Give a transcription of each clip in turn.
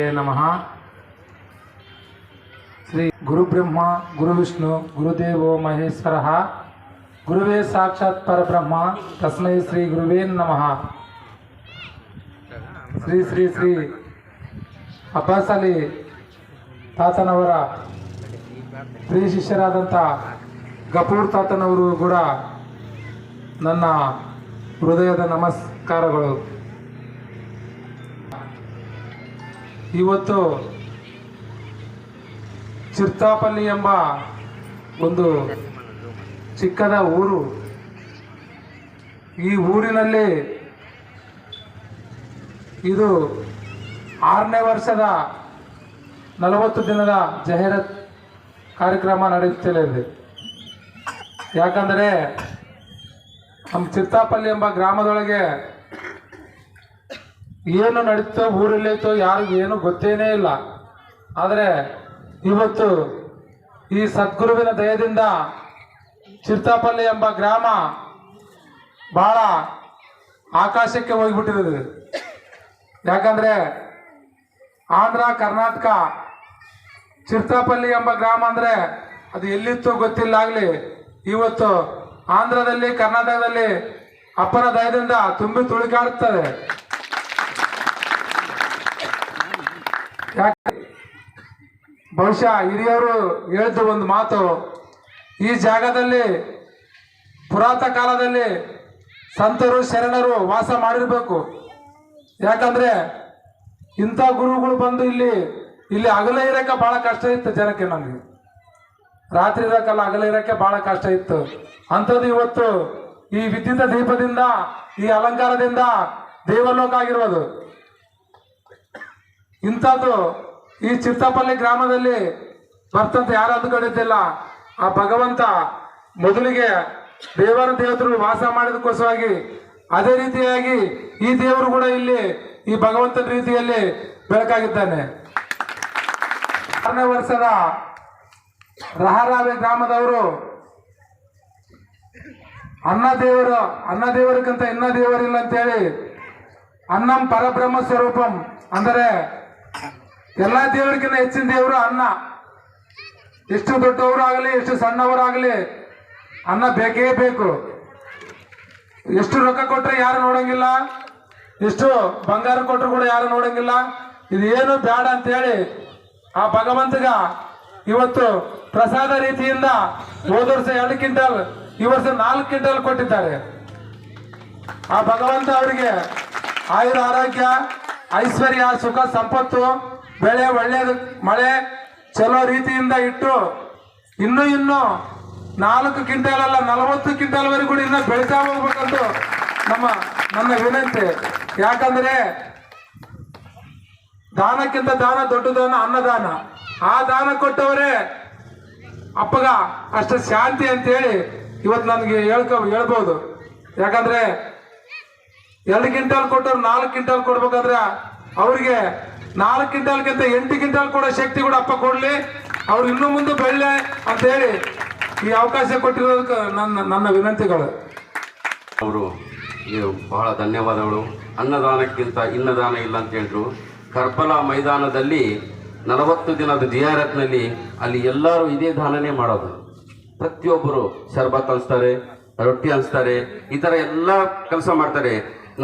ನಮಃ. ಶ್ರೀ ಗುರುಬ್ರಹ್ಮ ಗುರುವಿಷ್ಣು ಗುರುದೇವೋ ಮಹೇಶ್ವರ. ಗುರುವೇ ಸಾಕ್ಷಾತ್ ಪರಬ್ರಹ್ಮ, ತಸ್ಮೈ ಶ್ರೀ ಗುರುವೇ ನಮಃ. ಶ್ರೀ ಶ್ರೀ ಶ್ರೀ ಅಬ್ಬಾಸ್ ಅಲಿ ತಾತನವರ ಶ್ರೀ ಶಿಷ್ಯರಾದಂಥ ಗಪೂರ್ ತಾತನವರು ಕೂಡ ನನ್ನ ಹೃದಯದ ನಮಸ್ಕಾರಗಳು. ಇವತ್ತು ಚಿರ್ತಾಪಲ್ಲಿ ಎಂಬ ಒಂದು ಚಿಕ್ಕದ ಊರು. ಈ ಊರಿನಲ್ಲಿ ಇದು ಆರನೇ ವರ್ಷದ ನಲವತ್ತು ದಿನದ ಜಾಹೀರಾತ್ ಕಾರ್ಯಕ್ರಮ ನಡೆಯುತ್ತಿದೆ ಯಾಕಂದರೆ ನಮ್ಮ ಚಿರ್ತಾಪಲ್ಲಿ ಎಂಬ ಗ್ರಾಮದೊಳಗೆ ಏನು ನಡೀತೋ ಊರಲ್ಲೈತೋ ಯಾರಿಗೇನು ಗೊತ್ತೇನೇ ಇಲ್ಲ. ಆದರೆ ಇವತ್ತು ಈ ಸದ್ಗುರುವಿನ ದಯದಿಂದ ಚಿರ್ತಾಪಲ್ಲಿ ಎಂಬ ಗ್ರಾಮ ಬಹಳ ಆಕಾಶಕ್ಕೆ ಹೋಗ್ಬಿಟ್ಟಿದೆ ಯಾಕಂದರೆ ಆಂಧ್ರ, ಕರ್ನಾಟಕ, ಚಿರ್ತಾಪಲ್ಲಿ ಎಂಬ ಗ್ರಾಮ ಅಂದರೆ ಅದು ಎಲ್ಲಿತ್ತು ಗೊತ್ತಿಲ್ಲಾಗಲಿ ಇವತ್ತು ಆಂಧ್ರದಲ್ಲಿ, ಕರ್ನಾಟಕದಲ್ಲಿ ಅಪ್ಪನ ದಯದಿಂದ ತುಂಬಿ ತುಳಿಕಾಡುತ್ತದೆ. ಯಾಕೆ ಬಹುಶಃ ಹಿರಿಯರು ಹೇಳಿದ ಒಂದು ಮಾತು, ಈ ಜಾಗದಲ್ಲಿ ಪುರಾತ ಕಾಲದಲ್ಲಿ ಸಂತರು, ಶರಣರು ವಾಸ ಮಾಡಿರಬೇಕು. ಯಾಕಂದ್ರೆ ಇಂಥ ಗುರುಗಳು ಬಂದು ಇಲ್ಲಿ ಇಲ್ಲಿ ಅಗಲ ಇರಕ್ಕೆ ಭಾಳ ಕಷ್ಟ ಇತ್ತು ಜನಕ್ಕೆ ನಮಗೆ. ರಾತ್ರಿ ಇರೋಕ್ಕಲ್ಲ ಅಗಲ ಇರೋಕ್ಕೆ ಭಾಳ ಕಷ್ಟ ಇತ್ತು. ಅಂಥದ್ದು ಇವತ್ತು ಈ ವಿದ್ಯುತ್ ದೀಪದಿಂದ, ಈ ಅಲಂಕಾರದಿಂದ ದೇವಲೋಕ ಆಗಿರೋದು ಇಂಥದ್ದು ಈ ಚಿತ್ತಪಲ್ಲಿ ಗ್ರಾಮದಲ್ಲಿ ಬರ್ತಂತ ಯಾರು ಅಂದ್ಕೊಂಡಿದ್ದಿಲ್ಲ. ಆ ಭಗವಂತ ಮೊದಲಿಗೆ ದೇವರ ದೇವತರು ವಾಸ ಮಾಡಿದಕ್ಕೋಸ್ಕರವಾಗಿ ಅದೇ ರೀತಿಯಾಗಿ ಈ ದೇವರು ಕೂಡ ಇಲ್ಲಿ ಈ ಭಗವಂತನ ರೀತಿಯಲ್ಲಿ ಬೆಳಕಾಗಿದ್ದಾನೆ. ಆರನೇ ವರ್ಷದ ರಹರಾವೆ ಗ್ರಾಮದವರು ಅನ್ನ ದೇವರು, ಅನ್ನ ದೇವರಿಗಿಂತ ಇನ್ನ ದೇವರಿಲ್ಲ ಅಂತೇಳಿ ಅನ್ನಂ ಪರಬ್ರಹ್ಮ ಸ್ವರೂಪಂ ಅಂದರೆ ಎಲ್ಲ ದೇವರಿಗಿಂತ ಹೆಚ್ಚಿನ ದೇವರು ಅನ್ನ. ಎಷ್ಟು ದೊಡ್ಡವರಾಗಲಿ, ಎಷ್ಟು ಸಣ್ಣವರಾಗಲಿ, ಅನ್ನ ಬೇಕೇ ಬೇಕು. ಎಷ್ಟು ರೊಕ್ಕ ಕೊಟ್ಟರೆ ಯಾರು ನೋಡಂಗಿಲ್ಲ? ಎಷ್ಟು ಬಂಗಾರ ಕೊಟ್ಟರು ಕೂಡ ಯಾರು ನೋಡಂಗಿಲ್ಲ? ಇದು ಏನು ಬೇಡ ಅಂತೇಳಿ ಆ ಭಗವಂತಗ ಇವತ್ತು ಪ್ರಸಾದ ರೀತಿಯಿಂದ ಹೋದ ವರ್ಷ ಎರಡು ಕ್ವಿಂಟಲ್, ಈ ವರ್ಷ ನಾಲ್ಕು ಕ್ವಿಂಟಲ್ ಕೊಟ್ಟಿದ್ದಾರೆ. ಆ ಭಗವಂತ ಅವರಿಗೆ ಆಯುರ ಆರೋಗ್ಯ, ಐಶ್ವರ್ಯ, ಸುಖ, ಸಂಪತ್ತು ಬೆಳೆ ಒಳ್ಳೆಯದು ಮಳೆ ಚಲೋ ರೀತಿಯಿಂದ ಇಟ್ಟು ಇನ್ನೂ ಇನ್ನೂ ನಾಲ್ಕು ಕ್ವಿಂಟಲ್ ಅಲ್ಲ, ನಲವತ್ತು ಕ್ವಿಂಟಲ್ ವರೆಗೂ ಕೂಡ ಇನ್ನೂ ಬೆಳಿತಾ ಹೋಗ್ಬೇಕಂತ ನಮ್ಮ, ನನ್ನ ವಿನಂತಿ. ಯಾಕಂದ್ರೆ ದಾನಕ್ಕಿಂತ ದಾನ ದೊಡ್ಡ ದಾನ ಅನ್ನದಾನ. ಆ ದಾನ ಕೊಟ್ಟವರೇ ಅಪ್ಪಗ ಅಷ್ಟು ಶಾಂತಿ ಅಂತೇಳಿ ಇವತ್ತು ನನಗೆ ಹೇಳ್ಕೊ, ಹೇಳ್ಬೋದು. ಯಾಕಂದ್ರೆ ಎರಡು ಕ್ವಿಂಟಲ್ ಕೊಟ್ಟವ್ರು ನಾಲ್ಕು ಕ್ವಿಂಟಲ್ ಕೊಡ್ಬೇಕಂದ್ರೆ ಅವ್ರಿಗೆ ನಾಲ್ಕು ಕ್ವಿಂಟಲ್ಗಿಂತ ಎಂಟು ಕ್ವಿಂಟಲ್ ಕೂಡ ಶಕ್ತಿ ಕೂಡ ಅಪ್ಪ ಕೊಡ್ಲಿ. ಅವ್ರು ಇನ್ನೂ ಮುಂದೆ ಬೆಳ್ಳೆ ಅಂತ ಹೇಳಿ ಈ ಅವಕಾಶ ಕೊಟ್ಟಿರೋದಕ್ಕೆ ನನ್ನ ನನ್ನ ವಿನಂತಿಗಳು. ಅವರು ಬಹಳ ಧನ್ಯವಾದಗಳು. ಅನ್ನದಾನಕ್ಕಿಂತ ಇನ್ನದಾನ ಇಲ್ಲ ಅಂತ ಹೇಳಿದ್ರು ಕರ್ಬಲಾ ಮೈದಾನದಲ್ಲಿ ನಲವತ್ತು ದಿನದ ಜಿಯಾರತ್ನಲ್ಲಿ ಅಲ್ಲಿ ಎಲ್ಲರೂ ಇದೇ ದಾನನೇ ಮಾಡೋದು. ಪ್ರತಿಯೊಬ್ಬರು ಶರ್ಬತ್ ಅನ್ಸ್ತಾರೆ ರೊಟ್ಟಿ ಅನ್ಸ್ತಾರೆ ಈ ಥರ ಎಲ್ಲ ಕೆಲಸ ಮಾಡ್ತಾರೆ.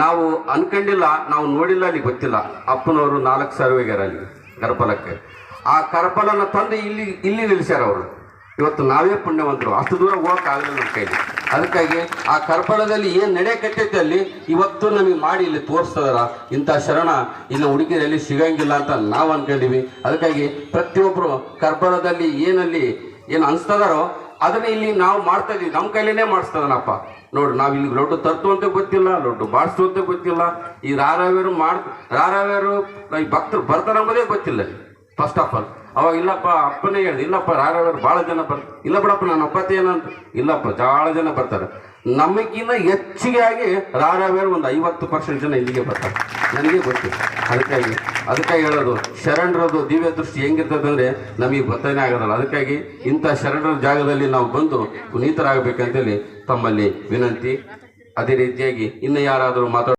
ನಾವು ಅನ್ಕೊಂಡಿಲ್ಲ, ನಾವು ನೋಡಿಲ್ಲ, ಅಲ್ಲಿ ಗೊತ್ತಿಲ್ಲ. ಅಪ್ಪನವರು ನಾಲ್ಕು ಸಾವಿರ ಅಲ್ಲಿ ಕರ್ಬಲಕ್ಕೆ ಆ ಕರ್ಬಲನ ತಂದು ಇಲ್ಲಿ ಇಲ್ಲಿ ನಿಲ್ಲಿಸ್ಯಾರ ಅವರು. ಇವತ್ತು ನಾವೇ ಪುಣ್ಯವಂತರು. ಅಷ್ಟು ದೂರ ಹೋಗೋಕೆ ಆಗಲಿಲ್ಲ ನಮ್ಮ ಕೈಲಿ. ಅದಕ್ಕಾಗಿ ಆ ಕರ್ಬಲದಲ್ಲಿ ನಡೆ ಕಟ್ಟೈತೆ ಅಲ್ಲಿ, ಇವತ್ತು ನಮಗೆ ಮಾಡಿ ಇಲ್ಲಿ ತೋರಿಸ್ತದಾರ. ಇಂಥ ಶರಣ ಇಲ್ಲಿ ಹುಡುಗಿರಲ್ಲಿ ಸಿಗಂಗಿಲ್ಲ ಅಂತ ನಾವು ಅನ್ಕೊಂಡಿವಿ. ಅದಕ್ಕಾಗಿ ಪ್ರತಿಯೊಬ್ಬರು ಕರ್ಬಲದಲ್ಲಿ ಏನಲ್ಲಿ, ಏನು ಅನ್ಸ್ತದಾರೋ ಅದನ್ನ ಇಲ್ಲಿ ನಾವು ಮಾಡ್ತಾ ಇದೀವಿ. ನಮ್ಮ ಕೈಲೇನೆ ಮಾಡಿಸ್ತದನಪ್ಪ. ನೋಡ್ರಿ ನಾವು ಇಲ್ಲಿ ಲೊಡ್ಡು ತರ್ತು ಅಂತ ಗೊತ್ತಿಲ್ಲ, ಲೊಡ್ಡು ಬಾಡಿಸ್ತು ಅಂತ ಗೊತ್ತಿಲ್ಲ. ಈ ರಾರಾವ್ಯರು ಮಾಡ್, ರಾರಾವ್ಯರು, ಈ ಭಕ್ತರು ಬರ್ತಾರ ಎಂಬುದೇ ಗೊತ್ತಿಲ್ಲ. ಫಸ್ಟ್ ಆಫ್ ಆಲ್ ಅವಾಗ ಇಲ್ಲಪ್ಪ, ಅಪ್ಪನೇ ಹೇಳಿದೆ, ಇಲ್ಲಪ್ಪ, ರಾರಾವ್ಯರು ಭಾಳ ಜನ ಬರ್, ಇಲ್ಲ ಬಿಡಪ್ಪ ನನ್ನ ಅಪ್ಪತ್ತೆ ಇಲ್ಲಪ್ಪ ಭಾಳ ಜನ ಬರ್ತಾರೆ. ನಮಗಿನ್ನ ಹೆಚ್ಚಿಗೆ ಆಗಿ ರಾರಾವ್ಯರು ಒಂದು ಐವತ್ತು ಪರ್ಸೆಂಟ್ ಜನ ಇಲ್ಲಿಗೆ ಬರ್ತಾರೆ. ನನಗೆ ಗೊತ್ತಿಲ್ಲ. ಅದಕ್ಕಾಗಿ ಅದಕ್ಕಾಗಿ ಹೇಳೋದು ಶರಣರದು ದಿವ್ಯ ದೃಷ್ಟಿ ಹೆಂಗಿರ್ತದೆ ಅಂದರೆ ನಮಗೆ ಗೊತ್ತೇ ಆಗೋದಲ್ಲ. ಅದಕ್ಕಾಗಿ ಇಂಥ ಶರಣರ ಜಾಗದಲ್ಲಿ ನಾವು ಬಂದು ಪುನೀತರಾಗಬೇಕಂತೇಳಿ ತಮ್ಮಲ್ಲಿ ವಿನಂತಿ. ಅದೇ ರೀತಿಯಾಗಿ ಇನ್ನು ಯಾರಾದರೂ ಮಾತಾಡ